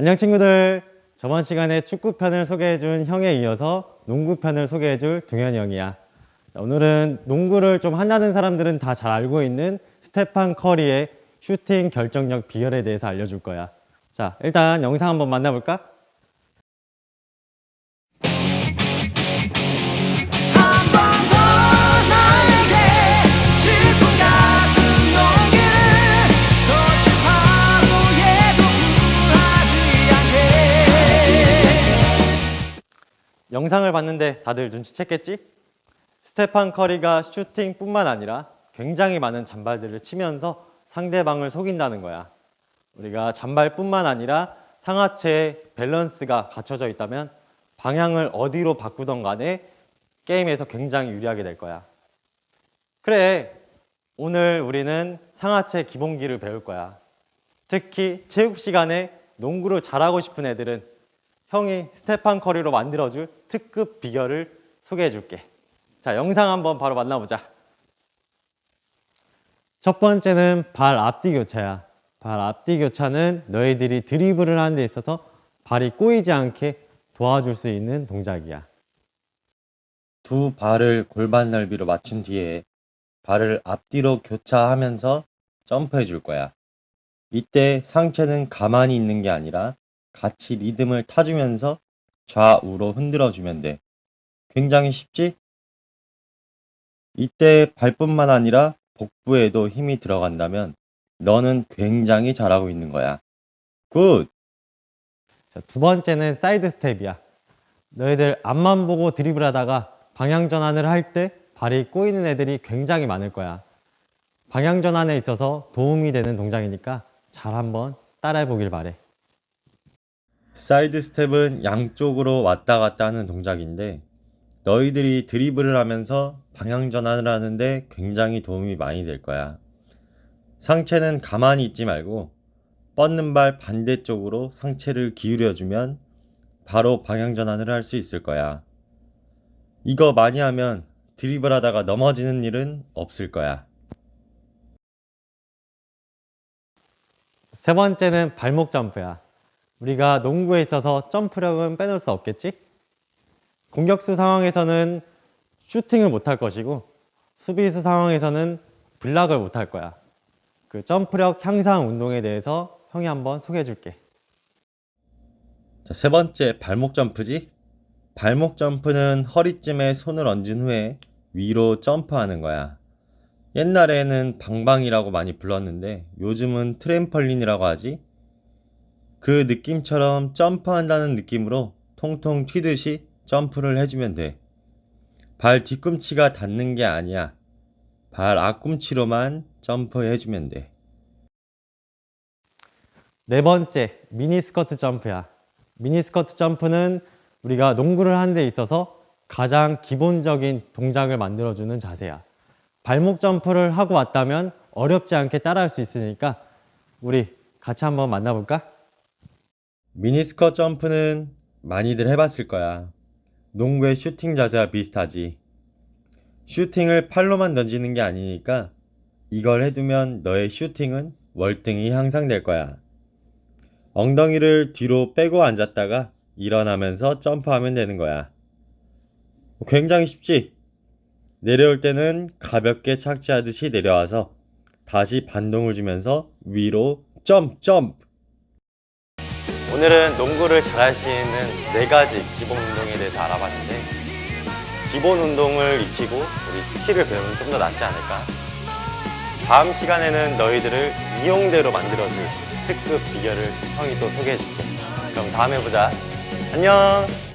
안녕 친구들. 저번 시간에 축구편을 소개해준 형에 이어서 농구편을 소개해줄 동현이 형이야. 자, 오늘은 농구를 좀 한다는 사람들은 다 잘 알고 있는 스테판 커리의 슈팅 결정력 비결에 대해서 알려줄 거야. 자, 일단 영상 한번 만나볼까? 영상을 봤는데 다들 눈치챘겠지? 스테판 커리가 슈팅뿐만 아니라 굉장히 많은 잔발들을 치면서 상대방을 속인다는 거야. 우리가 잔발뿐만 아니라 상하체의 밸런스가 갖춰져 있다면 방향을 어디로 바꾸던 간에 게임에서 굉장히 유리하게 될 거야. 그래, 오늘 우리는 상하체 기본기를 배울 거야. 특히 체육 시간에 농구를 잘하고 싶은 애들은 형이 스테판 커리로 만들어줄 특급 비결을 소개해 줄게. 자, 영상 한번 바로 만나보자. 첫 번째는 발 앞뒤 교차야. 발 앞뒤 교차는 너희들이 드리블을 하는 데 있어서 발이 꼬이지 않게 도와줄 수 있는 동작이야. 두 발을 골반 넓이로 맞춘 뒤에 발을 앞뒤로 교차하면서 점프해 줄 거야. 이때 상체는 가만히 있는 게 아니라 같이 리듬을 타주면서 좌우로 흔들어 주면 돼. 굉장히 쉽지? 이때 발뿐만 아니라 복부에도 힘이 들어간다면 너는 굉장히 잘하고 있는 거야. 굿! 자, 두 번째는 사이드 스텝이야. 너희들 앞만 보고 드리블 하다가 방향 전환을 할 때 발이 꼬이는 애들이 굉장히 많을 거야. 방향 전환에 있어서 도움이 되는 동작이니까 잘 한번 따라해 보길 바래. 사이드 스텝은 양쪽으로 왔다 갔다 하는 동작인데 너희들이 드리블을 하면서 방향 전환을 하는데 굉장히 도움이 많이 될 거야. 상체는 가만히 있지 말고 뻗는 발 반대쪽으로 상체를 기울여 주면 바로 방향 전환을 할 수 있을 거야. 이거 많이 하면 드리블 하다가 넘어지는 일은 없을 거야. 세 번째는 발목 점프야. 우리가 농구에 있어서 점프력은 빼놓을 수 없겠지? 공격수 상황에서는 슈팅을 못할 것이고 수비수 상황에서는 블락을 못할 거야. 그 점프력 향상 운동에 대해서 형이 한번 소개해 줄게. 자, 세 번째 발목 점프지? 발목 점프는 허리쯤에 손을 얹은 후에 위로 점프하는 거야. 옛날에는 방방이라고 많이 불렀는데 요즘은 트램펄린이라고 하지? 그 느낌처럼 점프한다는 느낌으로 통통 튀듯이 점프를 해주면 돼. 발 뒤꿈치가 닿는 게 아니야. 발 앞꿈치로만 점프해주면 돼. 네 번째, 미니 스커트 점프야. 미니 스커트 점프는 우리가 농구를 하는 데 있어서 가장 기본적인 동작을 만들어주는 자세야. 발목 점프를 하고 왔다면 어렵지 않게 따라할 수 있으니까 우리 같이 한번 만나볼까? 미니스커 점프는 많이들 해봤을 거야. 농구의 슈팅 자세와 비슷하지. 슈팅을 팔로만 던지는 게 아니니까 이걸 해두면 너의 슈팅은 월등히 향상될 거야. 엉덩이를 뒤로 빼고 앉았다가 일어나면서 점프하면 되는 거야. 굉장히 쉽지? 내려올 때는 가볍게 착지하듯이 내려와서 다시 반동을 주면서 위로 점프 오늘은 농구를 잘할 수 있는 네 가지 기본 운동에 대해서 알아봤는데 기본 운동을 익히고 우리 스킬을 배우면 좀 더 낫지 않을까? 다음 시간에는 너희들을 이용대로 만들어줄 특급 비결을 형이 또 소개해줄게. 그럼 다음에 보자. 안녕!